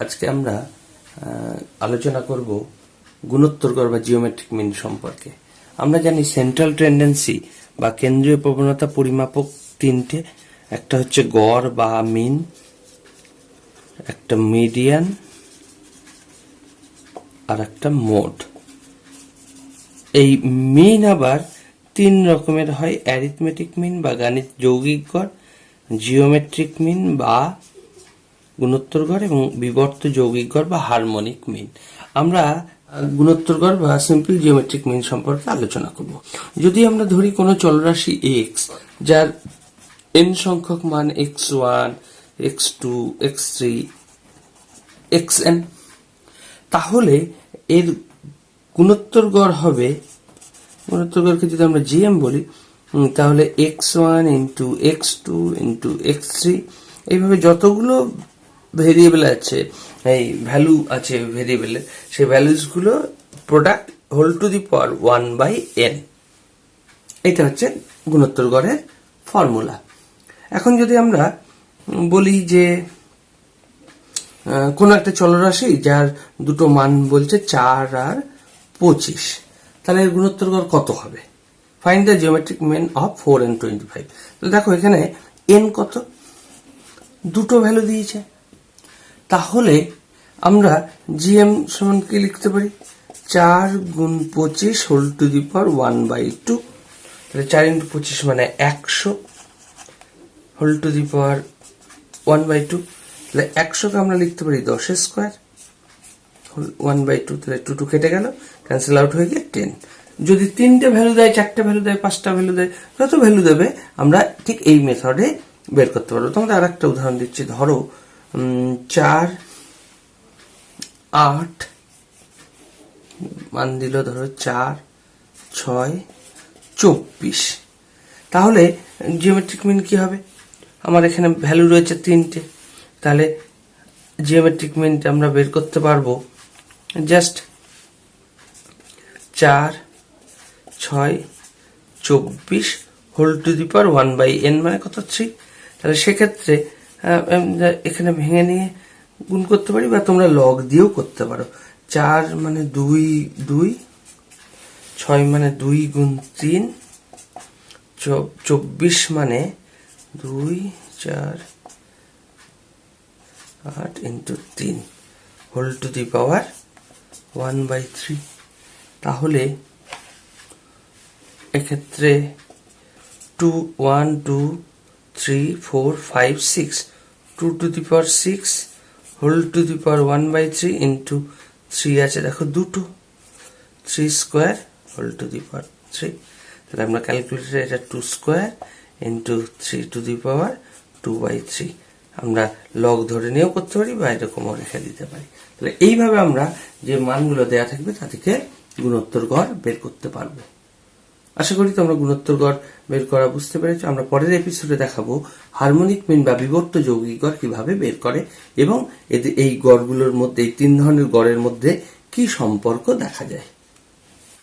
আজকে আমরা আলোচনা করব গুণোত্তর বা জিওমেট্রিক মিন সম্পর্কে। আমরা জানি সেন্ট্রাল টেন্ডেন্সি বা কেন্দ্রীয় প্রবণতা পরিমাপক তিনটে। একটা হচ্ছে গড় বা মিন একটা মিডিয়ান আর একটা মোড। এই মিন আবার তিন রকমের হয় অ্যারিথমেটিক মিন বা গাণিত যৌগিক গড় জিওমেট্রিক মিন বা গুণোত্তর গড় এবং বিবর্ত যৌগিক গড় বা হারমোনিক মিন আমরা গুণোত্তর গড় বা সিম্পল জিওমেট্রিক মিন সম্পর্কে আলোচনা করব। যদি আমরা ধরি কোনো চলরাশি এক্স যার এন সংখ্যক মান x one x two x three x n তাহলে এর গুণোত্তর গড় হবে গুণোত্তর গড়কে যদি আমরা জিএম বলি তাহলে x one into x two into x three এইভাবে যতগুলো ভেরিয়েবল আছে, এই ভ্যালু আছে ভেরিয়েবলের সেই ভ্যালুসগুলো product whole to the power one by n এটা হচ্ছে গুণোত্তর গড়ের ফর্মুলা এখন যদি আমরা বলি যে কোনো একটা চলরাশি যার দুটো মান বলছে চার আর পঁচিশ, তাহলে এর গুণোত্তর গড় কত হবে? Find the geometric mean of four and twenty five তো দেখো এখানে এন কত? দুটো ভ্যালু দিয়েছে। তাহলে আমরা জিএম সমান কি লিখতে পারি? চার গুণ পঁচিশ whole to the power one by two. তাহলে চার ইন্টু পঁচিশ মানে একশো whole to the power one by two. তাহলে একশোকে আমরা লিখতে পারি দশ স্কোয়ার ওয়ান বাই টু। তাহলে টু টু কেটে গেল ক্যান্সেল আউট হয়ে গিয়ে টেন যদি তিনটে ভ্যালু দেয়, চারটে ভ্যালু দেয়, পাঁচটা ভ্যালু দেয়, যত ভ্যালু দেবে, আমরা ঠিক এই মেথডে বের করতে পারব। তোমাদের আর একটা উদাহরণ দিচ্ছি, ধরো চার, আট, মান দিল ধরো চার, ছয়, চব্বিশ। তাহলে জিওমেট্রিক মিন কি হবে? আমার এখানে ভ্যালু রয়েছে তিনটে। তাহলে জিওমেট্রিক মিনটা আমরা বের করতে পারব। জাস্ট চার, ছয়, চব্বিশ whole to the power one by n মানে কত? থ্রি তাহলে সেক্ষেত্রে এখানে ভেঙে নিয়ে গুণ করতে পারি বা তোমরা লগ দিয়েও করতে পারো। চার মানে দুই দুই, ছয় মানে দুই গুণ তিন, চব- চব্বিশ মানে দুই, চার, আট ইন্টু তিন whole to the power one by three তাহলে এক্ষেত্রে two one two three four five six two to the power six whole to the power one by three into three আছে, দেখো দুটো। Three square whole to the power three তাহলে আমরা ক্যালকুলেটারে এটা two square into three to the power two by three আমরা log ধরে নিয়েও করতে পারি বা এরকমও রেখে দিতে পারি। তাহলে এইভাবে আমরা যে মানগুলো দেওয়া থাকবে তা থেকে গুণোত্তর গড় বের করতে পারব। আশা করি তোমরা গুণোত্তর গড় বের করা বুঝতে পেরেছ। আমরা পরের এপিসোডে দেখাবো হারমোনিক মিন বা বিবর্ত যৌগিক গড় কীভাবে বের করে এবং এই গড়গুলোর মধ্যে এই তিন ধরনের গড়ের মধ্যে কি সম্পর্ক দেখা যায়।